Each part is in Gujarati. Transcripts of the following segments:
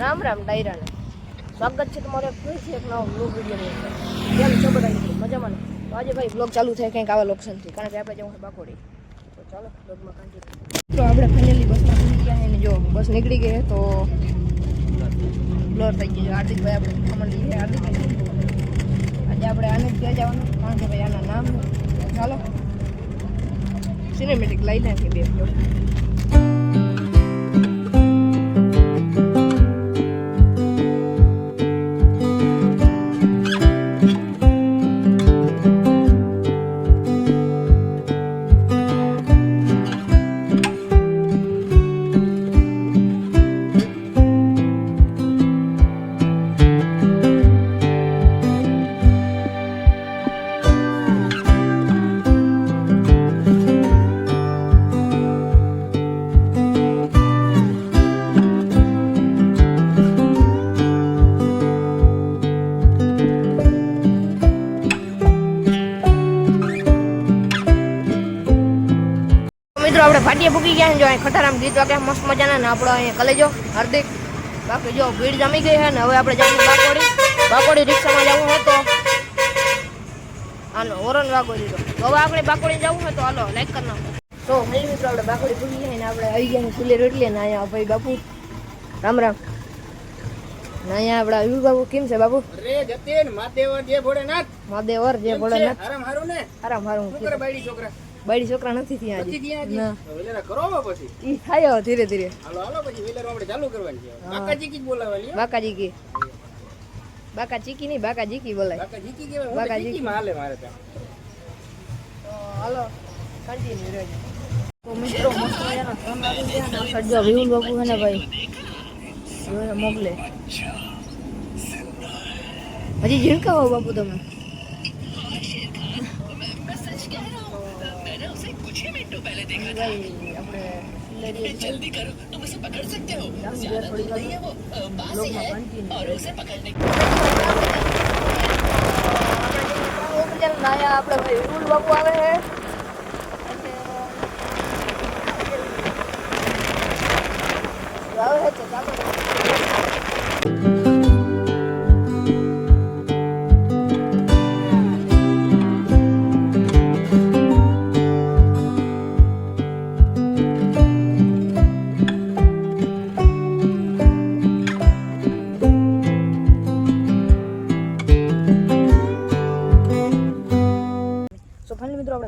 રામ રામ ડાયરાને. સ્વાગત છે તમારે ફરીથી એક નવા બ્લોગ વિડીયોની અંદર. કેમ છો બધા? મિત્રો, મજામાં ને? તો આજે ભાઈ બ્લોગ ચાલુ થાય કંઈક આવા લોકેશનથી કારણ કે આપણે જવું છે બાકોડી. તો ચાલો બ્લોગમાં કન્ટિન્યુ તો આપણે ફાઇનલી બસમાં નીકળી ગયા છે ને જો બસ નીકળી ગઈ છે તો બ્લોર થઈ ગઈ છે. હાર્દિકભાઈ આપણે ખમણ લઈએ. હાર્દિકભાઈ આજે આપણે આને જ ત્યાં જવાનું, કારણ કે ભાઈ આના નામ છે. ચાલો સિનેમેટિક લઈ નાખીએ બે આપણે ભાટિયા ભૂકી ગયા જો અહીં ખટારામ ગીત વાગે મસ્ત મજાના ને આપણો અહીંયા કલેજો હાર્દિક. બાકી જો ભીડ જમી ગઈ છે ને હવે આપણે જઈએ બાકોડી. બાકોડી રિક્ષામાં જવું હોય તો. હાલો ઓરન વાગો દીધો. હવે આપણે બાકોડી જવું હોય તો હાલો લાઈક કરી નાખો. તો ભાઈ મિત્રો આપણે બાકોડી ભૂલી ગયા ને આપણે આવી ગયા ફૂલે રોટલી ને અહીંયા ભાઈ બાપુ. રામ રામ. ને અહીંયા આપણા યુ બાબુ કેમ છે બાબુ રે જતીન જે ભોળેનાથ. મહાદેવર જે હારું ને? હારું બાયડી છોકરા? બાળી છોકરા નથી ત્યાં નથી હજી? ત્યાં ના હજી? કરો પછી. ઈ થાય ધીરે ધીરે. હાલો હાલો પછી વેલર આપણે ચાલુ કરવાની છે. બાકાજી કી બોલાવવાની હો. બાકાજી કી બાકા ચીકી નહીં બાકા જીકી બોલાય. બાકા કી કેવાય બાકાજી કાકાજી કી માં મારે ત્યાં. તો હાલો કન્ટિન્યુ રહેજો તો મિત્રો મસ્ત મજાના ફોન આવી ગયા ને સજ્જો વિહુલ બાપુ ને ભાઈ મોકલે. હજી ઝીણકાવો બાપુ તમે? करो पहले देखा था। जल्दी करो तुम उसे पकड़ सकते हो। ज़्यादा दूर नहीं है वो पास है और उसे पकड़ने આપણે ભાઈ રૂલ બાપુ આવે છે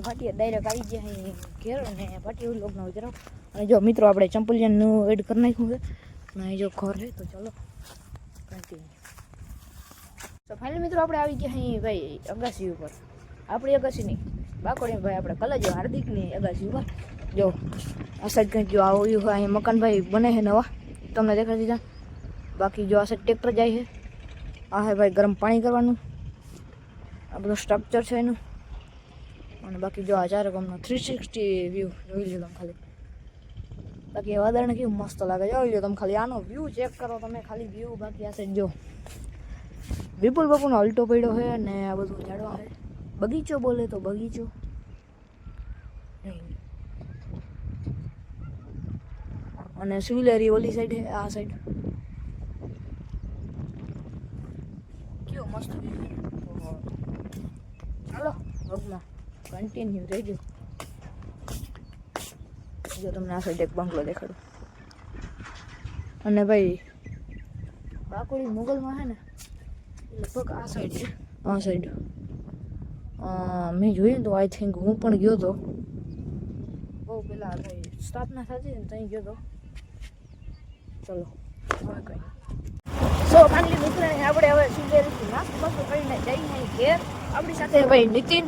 આપણે ભાટીએ ડાયરેક્ટ આવી ગયા અહીં ઘેર અને ભાટી એવું લોક વિચારો અને જો મિત્રો, આપણે ચંપલિયાનું એડ કરી નાખ્યું છે. અને અહીં જો ઘર છે, તો ચાલો કન્ટિન્યુ તો ફાઇનલી મિત્રો, આપણે આવી ગયા અહીં ભાઈ, અગાસી ઉપર. આપણી અગાસી નહીં, બાકોડી ભાઈ, આપણે કલજો હાર્દિકની અગાસી ઉપર. જો, આ સાઈડ કંઈક જો આવ્યું હોય, અહીં મકાન ભાઈ બને છે નવા. તમને દેખાડી દીધા. બાકી જો આ સાઈડ ટ્રેક્ટર જાય છે. આ હે ભાઈ ગરમ પાણી કરવાનું. આ બધું સ્ટ્રક્ચર છે એનું. અને બાકી જો આ ચારે ગામનો થ્રી સિક્સટી વ્યૂ જોઈ લો તમે ખાલી. બાકી વાદળને કેવું મસ્ત લાગે. જોઈ લીધો તમે ખાલી આનો વ્યૂ ચેક કરો તમે, ખાલી વ્યૂ બાકી આ સાઈડ જો. વિપુલ બાપુનો અલ્ટો પડ્યો છે અને આ બધું ઝાડવા છે. બગીચો બોલે તો બગીચો. અને સિમિલરી ઓલી સાઈડ આ સાઈડ કેવો મસ્ત ચાલો vlogમાં કન્ટિન્યુ રહેજો જો તમને આ સાઈડ એક બંગલો દેખાડો. અને ભાઈ બાકુડી મુગલમાં છે ને લગભગ આ સાઈડ છે. આ સાઈડ મેં જોયું તો આઈ થિંક હું પણ ગયો તો. બહુ પેલા ભાઈ સ્થાપના થતી ને ત્યાં ગયો તો. ચલો હવે કંઈ સો ફાઇનલી મિત્રો આપણે હવે સુંદરથી નાસ્તો ને કરીને જઈને ઘેર આપણી સાથે ભાઈ નીતિન.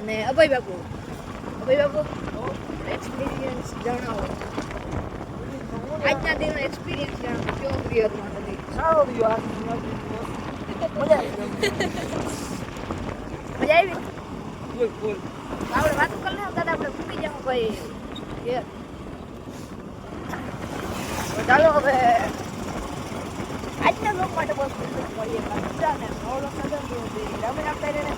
અને અભય બાપુ. અભય બાપુ એક્સપિરિયન્સ જણાવો. આજના દિનનો એક્સપિરિયન્સ જણાવો. કેવો રહ્યો તમારો દિન સારો રહ્યો મજા આવી. મજા આવી. ફૂલ ફૂલ આપણે વાત કરી લે દાદા આપણે ભૂકી જાવ ભાઈ. ઘેર ચાલો હવે. આજના લોક માટે બસ મળીએ. મજા ને નવો લોક આપતા રહીને